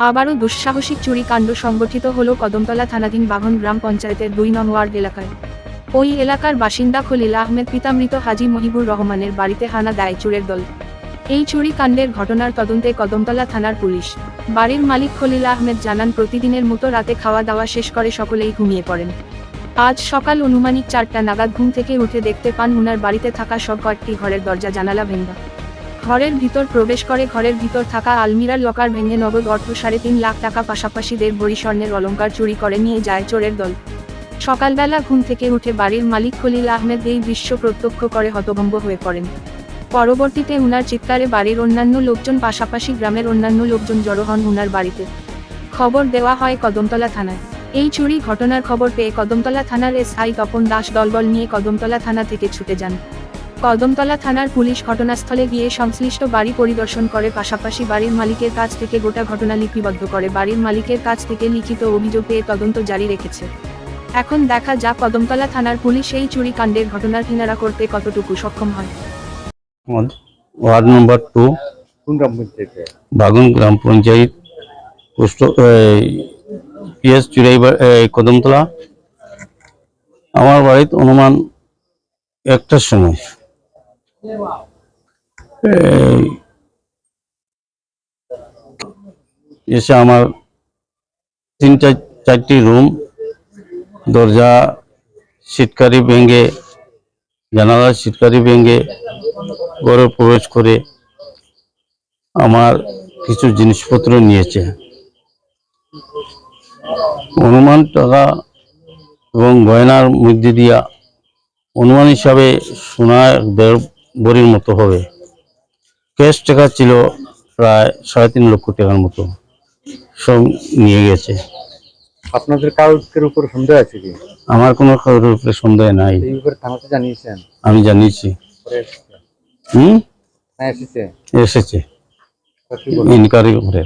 আবারও দুঃসাহসিক চুরি কাণ্ড সংগঠিত হল কদমতলা থানাধীন বাঘন গ্রাম পঞ্চায়েতের দুই নং ওয়ার্ড এলাকায়। ওই এলাকার বাসিন্দা খলিল আহমেদ, পিতামৃত হাজি মহিবুর রহমানের বাড়িতে হানা দেয় চুরের দল। এই চুরি কাণ্ডের ঘটনার তদন্তে কদমতলা থানার পুলিশ। বাড়ির মালিক খলিল আহমেদ জানান, প্রতিদিনের মতো রাতে খাওয়া দাওয়া শেষ করে সকলেই ঘুমিয়ে পড়েন। আজ সকাল অনুমানিক চারটা নাগাদ ঘুম থেকে উঠে দেখতে পান উনার বাড়িতে থাকা সব কয়েকটি ঘরের দরজা জানালা ভেঙ্গা। ঘরের ভিতর প্রবেশ করে, ঘরের ভিতর থাকা আলমিরার লকার ভেঙে নগদ অর্থ সাড়ে তিন লাখ টাকা পাশাপাশি দেড় ভরি স্বর্ণের অলংকার চুরি করে নিয়ে যায় চোরের দল। সকালবেলা ঘুম থেকে উঠে বাড়ির মালিক খলিল আহমেদ এই দৃশ্য প্রত্যক্ষ করে হতভম্ব হয়ে পড়েন। পরবর্তীতে উনার চিৎকারে বাড়ির অন্যান্য লোকজন পাশাপাশি গ্রামের অন্যান্য লোকজন জড়ো হন উনার বাড়িতে। খবর দেওয়া হয় কদমতলা থানায়। এই চুরি ঘটনার খবর পেয়ে কদমতলা থানার এসআই তপন দাস দলবল নিয়ে কদমতলা থানা থেকে ছুটে যান। কদমতলা থানার পুলিশ ঘটনাস্থলে গিয়ে সংশ্লিষ্ট বাড়ি পরিদর্শন করে পাশাপাশি বাড়ির মালিকের কাছ থেকে গোটা ঘটনা লিপিবদ্ধ করে। বাড়ির মালিকের কাছ থেকে লিখিত অভিযোগ পেয়ে তদন্ত জারি রেখেছে। এখন দেখা যাক কদমতলা থানার পুলিশ এই চুরি কাণ্ডের ঘটনার কিনারা করতে কতটুকু সক্ষম হয়। ওয়ার্ড- নম্বর টু বাগুন গ্রাম পঞ্চায়েত পোস্ট পিএস চুরাই কদমতলা। আমার বাড়িতে অনুমান একটার সময়। এসে আমার তিনটা চারটি রুম, দরজা সিটকারি ভেঙে, জানালা সিটকারি ভেঙে, ঘরে প্রবেশ করে আমার কিছু জিনিসপত্র নিয়েছে। অনুমান টাকা এবং গয়নার মধ্যে দিয়া, অনুমান হিসাবে সোনা দেড় বড়ির মতো হবে। ক্যাশ টাকা ছিল প্রায় সাড়ে তিন লক্ষ টাকার মতো। সব নিয়ে গেছে। আপনাদের কাউকের উপর সন্দেহ আছে কি? আমার কোনো কারোর উপরে সন্দেহ নাই। এই ব্যাপারে থানাতে জানিয়েছেন? আমি জানিয়েছি। হুম? হ্যাঁ এসেছে। এসেছে। ইনকোয়ারি করে